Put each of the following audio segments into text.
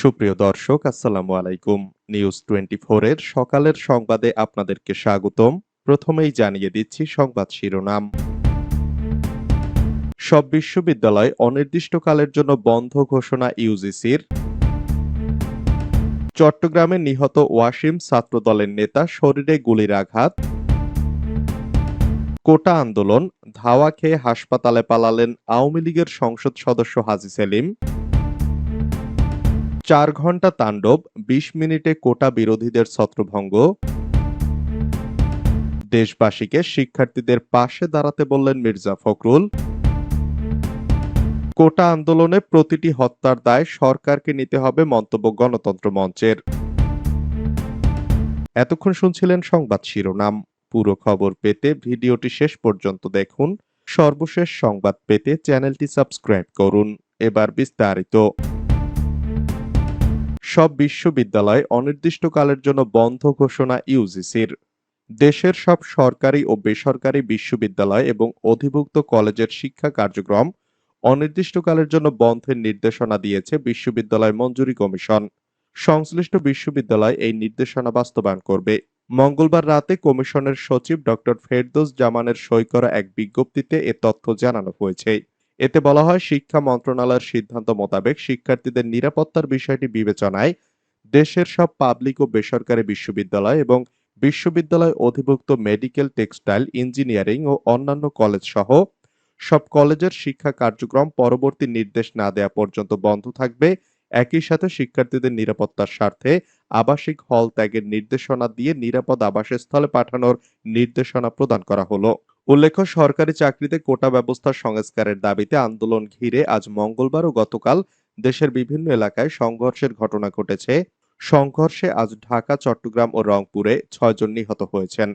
সুপ্রিয় দর্শক, আসসালামু আলাইকুম। নিউজ টোয়েন্টি এর সকালের সংবাদে আপনাদেরকে স্বাগতম। প্রথমেই জানিয়ে দিচ্ছি সংবাদ শিরোনাম। সব বিশ্ববিদ্যালয় অনির্দিষ্টকালের জন্য বন্ধ ঘোষণা ইউজিসির চট্টগ্রামে নিহত ওয়াসিম ছাত্রদলের নেতা শরীরে গুলির আঘাত। কোটা আন্দোলন, ধাওয়া খেয়ে হাসপাতালে পালালেন আওয়ামী লীগের সংসদ সদস্য হাজি সেলিম। চার ঘণ্টা তাণ্ডব, বিশ মিনিটে কোটা বিরোধীদের ছত্রভঙ্গ। দেশবাসীকে শিক্ষার্থীদের পাশে দাঁড়াতে বললেন মির্জা ফখরুল। কোটা আন্দোলনে প্রতিটি হত্যার দায় সরকারকে নিতে হবে মন্তব্য গণতন্ত্র মঞ্চের। এতক্ষণ শুনছিলেন সংবাদ শিরোনাম। পুরো খবর পেতে ভিডিওটি শেষ পর্যন্ত দেখুন। সর্বশেষ সংবাদ পেতে চ্যানেলটি সাবস্ক্রাইব করুন। এবার বিস্তারিত। সব বিশ্ববিদ্যালয় অনির্দিষ্টকালের জন্য বন্ধ ঘোষণা ইউজিসির। দেশের সব সরকারি ও বেসরকারি বিশ্ববিদ্যালয় এবং অধিভুক্ত কলেজের শিক্ষা কার্যক্রম অনির্দিষ্টকালের জন্য বন্ধের নির্দেশনা দিয়েছে বিশ্ববিদ্যালয় মঞ্জুরি কমিশন। সংশ্লিষ্ট বিশ্ববিদ্যালয় এই নির্দেশনা বাস্তবায়ন করবে। মঙ্গলবার রাতে কমিশনের সচিব ডক্টর ফেরদৌস জামানের সই করা এক বিজ্ঞপ্তিতে এ তথ্য জানানো হয়েছে। এতে বলা হয়, শিক্ষা মন্ত্রণালয়ের সিদ্ধান্ত মোতাবেক শিক্ষার্থীদের নিরাপত্তার বিষয়টি বিবেচনায় দেশের সব পাবলিক ও বেসরকারি বিশ্ববিদ্যালয় এবং বিশ্ববিদ্যালয় অধিভুক্ত মেডিকেল, টেক্সটাইল, ইঞ্জিনিয়ারিং ও অন্যান্য কলেজ সহ সব কলেজের শিক্ষা কার্যক্রম পরবর্তী নির্দেশ না দেয়া পর্যন্ত বন্ধ থাকবে। একই সাথে শিক্ষার্থীদের নিরাপত্তার স্বার্থে আবাসিক হল ত্যাগের নির্দেশনা দিয়ে নিরাপদ আবাসস্থলে পাঠানোর নির্দেশনা প্রদান করা হলো। উল্লেখ্য, সরকারি চাকরিতে কোটা ব্যবস্থা সংস্কারের দাবিতে আন্দোলন ঘিরে আজ মঙ্গলবার ও গতকাল দেশের বিভিন্ন এলাকায় সংঘর্ষের ঘটনা ঘটেছে। সংঘর্ষে আজ ঢাকা, চট্টগ্রাম ও রংপুরে ছয়জন নিহত হয়েছেন।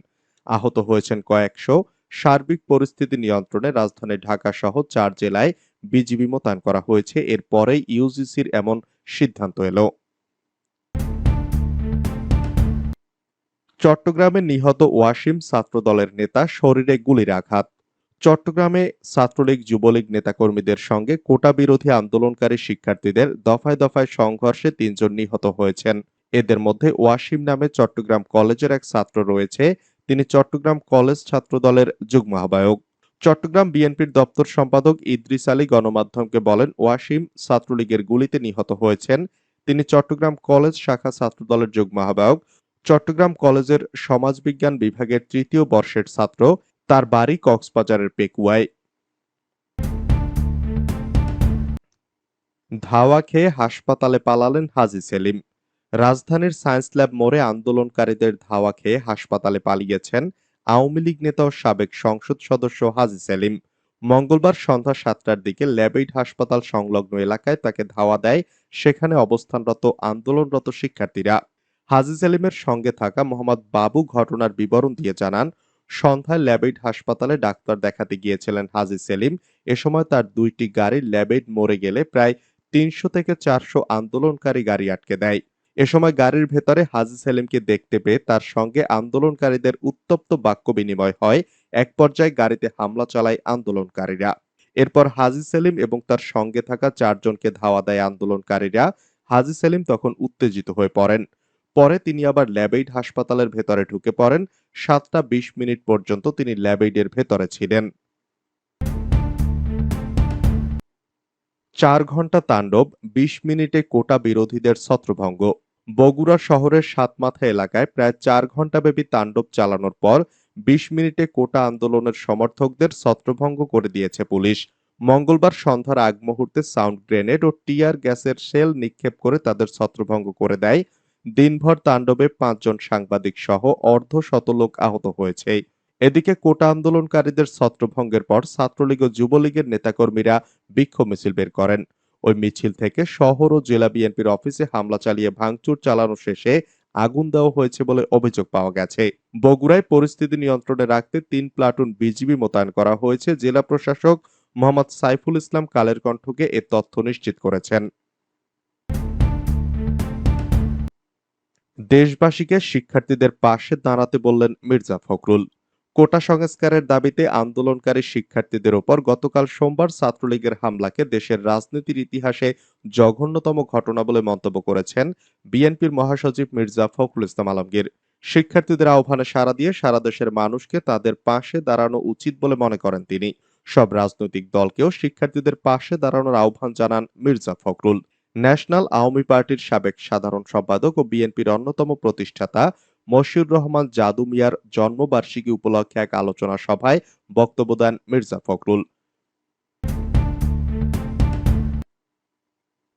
আহত হয়েছেন কয়েকশো। সার্বিক পরিস্থিতি নিয়ন্ত্রণে রাজধানী ঢাকা সহ চার জেলায় বিজিবি মোতায়েন করা হয়েছে। এরপরেই ইউজিসির এমন সিদ্ধান্ত এলো। চট্টগ্রামে নিহত ওয়াসিম ছাত্রদলের নেতা শরীরে গুলির আঘাত। চট্টগ্রামে ছাত্রলীগ যুবলীগ নেতাকর্মীদের সঙ্গে কোটা বিরোধী আন্দোলনকারী শিক্ষার্থীদের দফায় দফায় সংঘর্ষে তিনজন নিহত হয়েছেন। এদের মধ্যে ওয়াসিম নামে চট্টগ্রাম কলেজের এক ছাত্র রয়েছে। তিনি চট্টগ্রাম কলেজ ছাত্রদলের যুগ্ম আহ্বায়ক। চট্টগ্রাম বিএনপির দপ্তর সম্পাদক ইদ্রিস আলী গণমাধ্যমকে বলেন, ওয়াসিম ছাত্রলীগের গুলিতে নিহত হয়েছেন। তিনি চট্টগ্রাম কলেজ শাখা ছাত্রদলের যুগ্ম আহ্বায়ক। চট্টগ্রাম কলেজের সমাজবিজ্ঞান বিভাগের তৃতীয় বর্ষের ছাত্র। তার বাড়ি কক্সবাজারের পেকুয়ায়। ধাওয়া খেয়ে হাসপাতালে পালালেন হাজি সেলিম। রাজধানীর সায়েন্স ল্যাব মোড়ে আন্দোলনকারীদের ধাওয়া খেয়ে হাসপাতালে পালিয়েছেন আওয়ামী লীগ নেতা ও সাবেক সংসদ সদস্য হাজি সেলিম মঙ্গলবার সন্ধ্যা সাতটার দিকে ল্যাবেইড হাসপাতাল সংলগ্ন এলাকায় তাকে ধাওয়া দেয় সেখানে অবস্থানরত আন্দোলনরত শিক্ষার্থীরা। হাজি সেলিমের সঙ্গে থাকা মোহাম্মদ বাবু ঘটনার বিবরণ দিয়ে জানান, সন্ধ্যায় ল্যাবেইড হাসপাতালে ডাক্তার দেখাতে গিয়েছিলেন হাজি সেলিম। এ সময় তার দুইটি গাড়ি ল্যাবেইড মরে গেলে প্রায় তিনশো থেকে চারশো আন্দোলনকারী গাড়ি আটকে দেয়। এ সময় গাড়ির ভেতরে হাজি সেলিমকে দেখতে পেয়ে তার সঙ্গে আন্দোলনকারীদের উত্তপ্ত বাক্য বিনিময় হয়। এক পর্যায়ে গাড়িতে হামলা চালায় আন্দোলনকারীরা। এরপর হাজি সেলিম এবং তার সঙ্গে থাকা চারজনকে ধাওয়া দেয় আন্দোলনকারীরা। হাজি সেলিম তখন উত্তেজিত হয়ে পড়েন। পরে তিনি আবার ল্যাবেইড হাসপাতালের ভেতরে ঢুকে পড়েন। সাতটা বিশ মিনিট পর্যন্ত তিনি ল্যাবেইডের ভেতরে ছিলেন। চার ঘণ্টা তাণ্ডব, বিশ মিনিটে কোটা বিরোধীদের ছত্রভঙ্গ। বগুড়া শহরের সাতমাথা এলাকায় প্রায় চার ঘন্টাব্যাপী তাণ্ডব চালানোর পর বিশ মিনিটে কোটা আন্দোলনের সমর্থকদের ছত্রভঙ্গ করে দিয়েছে পুলিশ। মঙ্গলবার সন্ধ্যার আগ মুহূর্তে সাউন্ড গ্রেনেড ও টিয়ার গ্যাসের শেল নিক্ষেপ করে তাদের ছত্রভঙ্গ করে দেয়। দিনভর তাণ্ডবে পাঁচজন সাংবাদিক সহ অর্ধ শত লোক আহত হয়েছে। এদিকে কোটা আন্দোলনকারীদের ছত্রভঙ্গের পর ছাত্রলীগ ও যুবলীগের নেতাকর্মীরা বিক্ষোভ মিছিল বের করেন। ওই মিছিল থেকে শহর ও জেলা বিএনপির অফিসে হামলা চালিয়ে ভাঙচুর চালানো শেষে আগুন দেওয়া হয়েছে বলে অভিযোগ পাওয়া গেছে। বগুড়ায় পরিস্থিতি নিয়ন্ত্রণে রাখতে তিন প্লাটুন বিজিবি মোতায়েন করা হয়েছে। জেলা প্রশাসক মোহাম্মদ সাইফুল ইসলাম কালের কণ্ঠকে এ তথ্য নিশ্চিত করেছেন। দেশবাসীকে শিক্ষার্থীদের পাশে দাঁড়াতে বললেন মির্জা ফখরুল। কোটা সংস্কারের দাবিতে আন্দোলনকারী শিক্ষার্থীদের ওপর গতকাল সোমবার ছাত্রলীগের হামলাকে দেশের রাজনীতির ইতিহাসে জঘন্যতম ঘটনা বলে মন্তব্য করেছেন বিএনপির মহাসচিব মির্জা ফখরুল ইসলাম আলমগীর। শিক্ষার্থীদের আহ্বানে সাড়া দিয়ে সারা দেশের মানুষকে তাদের পাশে দাঁড়ানো উচিত বলে মনে করেন তিনি। সব রাজনৈতিক দলকেও শিক্ষার্থীদের পাশে দাঁড়ানোর আহ্বান জানান মির্জা ফখরুল। ন্যাশনাল আওয়ামী পার্টির সাবেক সাধারণ সম্পাদক ও বিএনপির অন্যতম প্রতিষ্ঠাতা মশিউর রহমান জাদু মিয়ার জন্মবার্ষিকী উপলক্ষে এক আলোচনা সভায় বক্তব্য দেন মির্জা ফখরুল।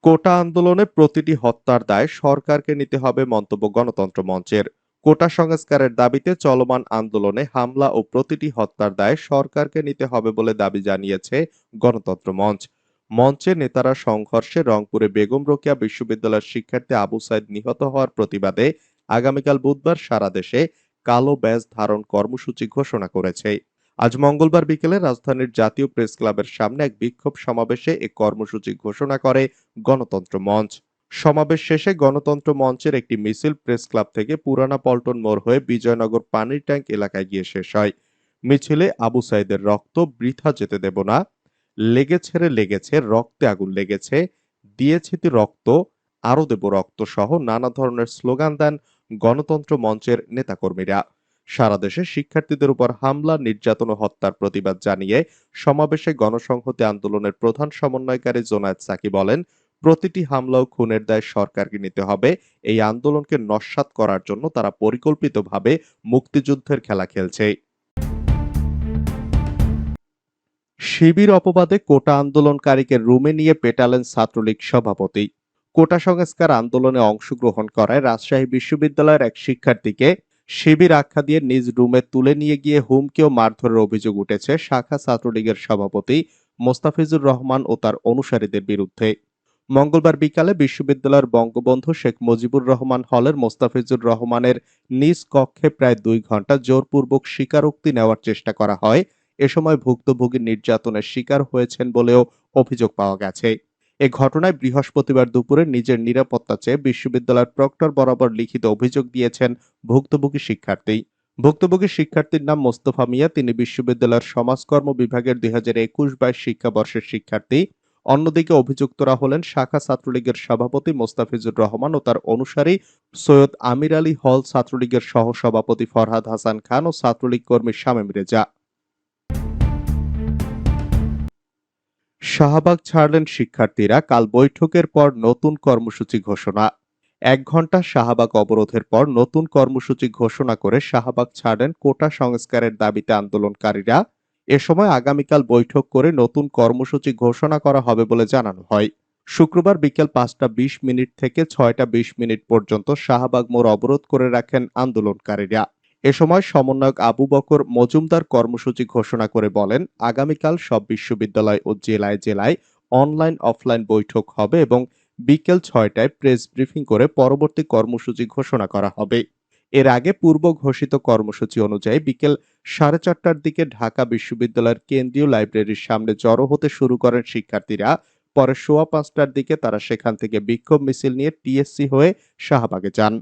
কোটা আন্দোলনে প্রতিটি হত্যার দায় সরকারকে নিতে হবে মন্তব্য গণতন্ত্র মঞ্চের। কোটা সংস্কারের দাবিতে চলমান আন্দোলনে হামলা ও প্রতিটি হত্যার দায় সরকারকে নিতে হবে বলে দাবি জানিয়েছে গণতন্ত্র মঞ্চ। মঞ্চের নেতারা সংঘর্ষে রংপুরে বেগম রোকেয়া বিশ্ববিদ্যালয়ের শিক্ষার্থী আবু সাইদ নিহত হওয়ার প্রতিবাদে আগামীকাল বুধবার সারা দেশে কালো ব্যাজ ধারণ কর্মসূচি ঘোষণা করেছে। আজ মঙ্গলবার বিকেলে রাজধানীর জাতীয় প্রেস ক্লাবের সামনে এক বিক্ষোভ সমাবেশে এ কর্মসূচি ঘোষণা করে গণতন্ত্র মঞ্চ। সমাবেশ শেষে গণতন্ত্র মঞ্চের একটি মিছিল প্রেস ক্লাব থেকে পুরানা পল্টন মোড় হয়ে বিজয়নগর পানির ট্যাঙ্ক এলাকায় গিয়ে শেষ হয়। মিছিলে আবু সাইদের রক্ত, বৃথা যেতে দেব না, লেগেছে রে লেগেছে, রক্তে আগুন লেগেছে, দিয়েছি রক্ত, আরও দেব রক্ত সহ নানা ধরনের স্লোগান দেন গণতন্ত্র মঞ্চের নেতাকর্মীরা। সারা দেশে শিক্ষার্থীদের উপর হামলা, নির্যাতন ও হত্যার প্রতিবাদ জানিয়ে সমাবেশে গণসংহতি আন্দোলনের প্রধান সমন্বয়কারী জোনায়েদ সাকি বলেন, প্রতিটি হামলা ও খুনের দায় সরকারকে নিতে হবে। এই আন্দোলনকে নস্যাৎ করার জন্য তারা পরিকল্পিতভাবে মুক্তিযুদ্ধের খেলা খেলছে। শিবির অপবাদে কোটা আন্দোলনকারীকে রুমে নিয়ে পেটালেন ছাত্রলীগ সভাপতি। কোটা সংস্কার আন্দোলনে অংশগ্রহণ করায় রাজশাহী বিশ্ববিদ্যালয়ের এক শিক্ষার্থীকে শিবির আখ্যা দিয়ে নিজ রুমে তুলে নিয়ে গিয়ে হুমকি ও মারধরের অভিযোগ উঠেছে শাখা ছাত্রলীগের সভাপতি মোস্তাফিজুর রহমান ও তার অনুসারীদের বিরুদ্ধে। মঙ্গলবার বিকালে বিশ্ববিদ্যালয়ের বঙ্গবন্ধু শেখ মুজিবুর রহমান হলের মোস্তাফিজুর রহমানের নিজ কক্ষে প্রায় দুই ঘণ্টা জোরপূর্বক স্বীকারোক্তি নেওয়ার চেষ্টা করা হয়। এ সময় ভুক্তভোগী নির্যাতনের শিকার হয়েছেন বলেও অভিযোগ পাওয়া গেছে। এ ঘটনায় বৃহস্পতিবার দুপুরে নিজের নিরাপত্তা চেয়ে বিশ্ববিদ্যালয়ের প্রক্টর বরাবর লিখিত অভিযোগ দিয়েছেন ভুক্তভোগী শিক্ষার্থী। ভুক্তভোগী শিক্ষার্থীর নাম মোস্তফা মিয়া, তিনি বিশ্ববিদ্যালয়ের সমাজকর্ম বিভাগের দুই হাজার একুশ বাইশ শিক্ষাবর্ষের শিক্ষার্থী। অন্যদিকে অভিযুক্তরা হলেন শাখা ছাত্রলীগের সভাপতি মোস্তাফিজুর রহমান ও তার অনুসারী সৈয়দ আমির আলী হল, ছাত্রলীগের সহসভাপতি ফরহাদ হাসান খান ও ছাত্রলীগ কর্মী শামীম রেজা। শাহবাগ ছাড়লেন শিক্ষার্থীরা, কাল বৈঠকের পর নতুন কর্মসূচি ঘোষণা। এক ঘণ্টা শাহবাগ অবরোধের পর নতুন কর্মসূচি ঘোষণা করে শাহবাগ ছাড়লেন কোটা সংস্কারের দাবিতে আন্দোলনকারীরা। এ সময় আগামীকাল বৈঠক করে নতুন কর্মসূচি ঘোষণা করা হবে বলে জানানো হয়। শুক্রবার বিকেল পাঁচটা বিশ মিনিট থেকে ছয়টা বিশ মিনিট পর্যন্ত শাহবাগ মোড় অবরোধ করে রাখেন আন্দোলনকারীরা। এ সময় সমন্বয়ক আবু বকর মজুমদার কর্মসূচি ঘোষণা করে বলেন, আগামীকাল সব বিশ্ববিদ্যালয় ও জেলায় জেলায় অনলাইন অফলাইন বৈঠক হবে এবং বিকেল ছয়টায় প্রেস ব্রিফিং করে পরবর্তী কর্মসূচি ঘোষণা করা হবে। এর আগে পূর্ব ঘোষিত কর্মসূচি অনুযায়ী বিকেল সাড়ে চারটার দিকে ঢাকা বিশ্ববিদ্যালয়ের কেন্দ্রীয় লাইব্রেরির সামনে জড়ো হতে শুরু করেন শিক্ষার্থীরা। পরে সোয়া পাঁচটার দিকে তারা সেখান থেকে বিক্ষোভ মিছিল নিয়ে টিএসসি হয়ে শাহবাগে যান।